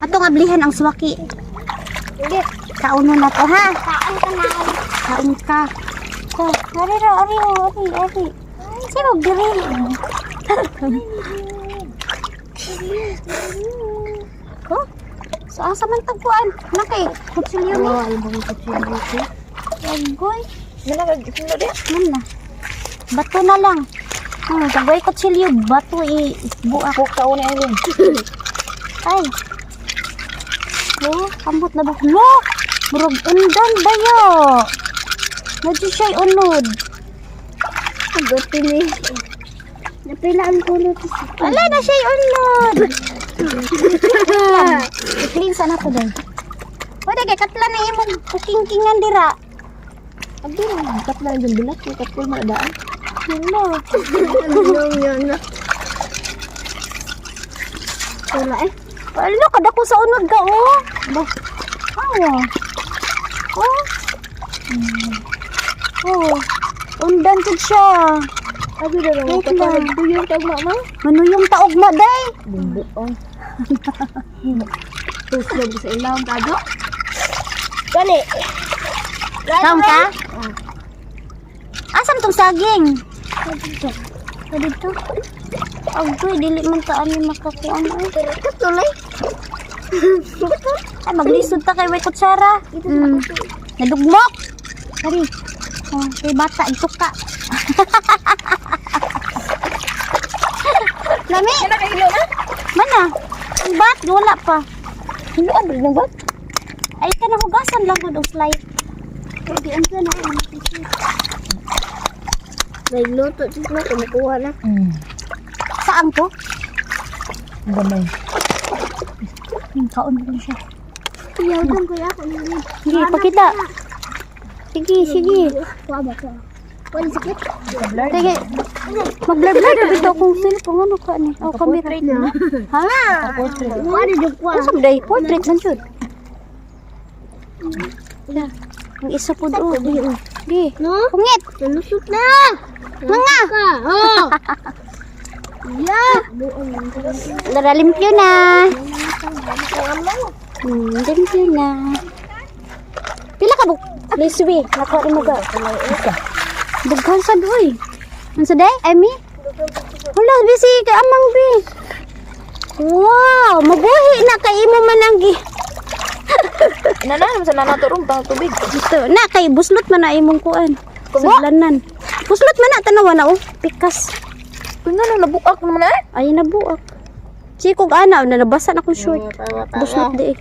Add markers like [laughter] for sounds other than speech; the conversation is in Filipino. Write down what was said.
Atong ablihan ang swaki. Hindi. Kauno na to ha. Saan ka na? Kaon ka. So, ari ra, ari ra, ari, ari. Sino diri? [laughs] Oh, saan sa man tagpuan? Nakay, kutsilyo ni. ay mga kutsilyo ko. Agoy, Mana ka gusto dia? man na. Bato na lang. Hmm, tagoy kutsilyo, bato i buak. Buka ni Aileen. [laughs] Ay. Oh, kambot na ba? Lo! Murag undan ba yo? Nadyo siya'y unod. Gato ni. Napilaan ko na to sa Wala na siya'y unod. I-clean sana to day. Pwede kay katla na imong kukingkingan dira. Abi na, kat na dyan bilat. Kat ko madaan. Hello. Yan na? Wala eh. Wala kada ko sa unod ka oh. Ba. Awa. Oh. Hmm. Oh. Undan siya. Abi na lang. Wait Kapag lang. tuyong tag mama. Manuyong taog ma day. Bumbu. Oh. Tus lang sa ilaw kado. Dali. Kaon ka? Asam tong saging? Dito. Agoy, dili man ta ani makakuan ay. Tuloy. Ay maglisod ta kay way kutsara. Mm. Nadugmok. Kari. Oh, kay bata ito ka. [laughs] Lami. Kaya na ilo na. Mana? Ang bat wala pa. Ilo abri na ba? Ay ka hugasan lang gud og slide. Pwede ang na ako. May luto. Tis na kumukuha na. Hmm. Saan ko? Gamay. Yung kaon ko siya. Iyaw doon kuya ako. Sige, pakita. Sige, sige. Kuha ba ka? Wala sakit. Sige. Mag-blur-blur na bitaw kung sino kung ano ka ni. Oh, camera. Ha? Wala doon kuha. Ano sa day? Portrait man. Yeah. Ang isa po doon. Di. No? Pungit. Nalusot na. Mga. Ka. Oh. Yeah. Lara, limpyo na. Hmm, limpyo na. Pila ka buk? Liswi. Nakuha rin mo ka. Daghan sa doy. Ano sa day? Amy? Wala, busy kay amang bi. Wow, mabuhi na kay imo man ang gi. Nananam sa nanaturong pang tubig. Ito, na kay buslot man na imong kuan. Sudlanan. Buslot man na tanawa na oh. Pikas. Kung nga nabuak naman eh. Ay nabuak. Chikog ana na nabasa na kong short. Buslot di eh.